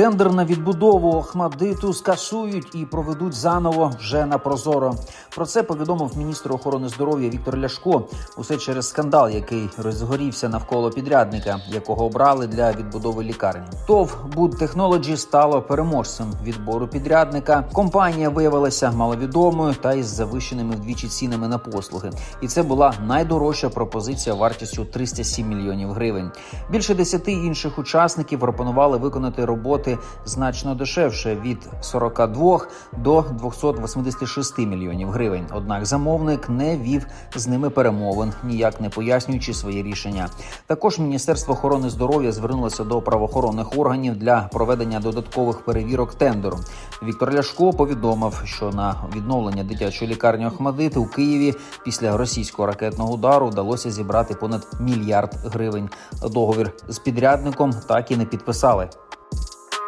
Тендер на відбудову Охмадиту скасують і проведуть заново вже на прозоро. Про це повідомив міністр охорони здоров'я Віктор Ляшко. Усе через скандал, який розгорівся навколо підрядника, якого обрали для відбудови лікарні. ТОВ Буд Технолоджі стало переможцем відбору підрядника. Компанія виявилася маловідомою та із завищеними вдвічі цінами на послуги. І це була найдорожча пропозиція вартістю 307 мільйонів гривень. Більше десяти інших учасників пропонували виконати роботи значно дешевше від 42 до 286 мільйонів гривень. Однак замовник не вів з ними перемовин, ніяк не пояснюючи свої рішення. Також Міністерство охорони здоров'я звернулося до правоохоронних органів для проведення додаткових перевірок тендеру. Віктор Ляшко повідомив, що на відновлення дитячої лікарні Охмадити у Києві після російського ракетного удару вдалося зібрати понад мільярд гривень. Договір з підрядником так і не підписали.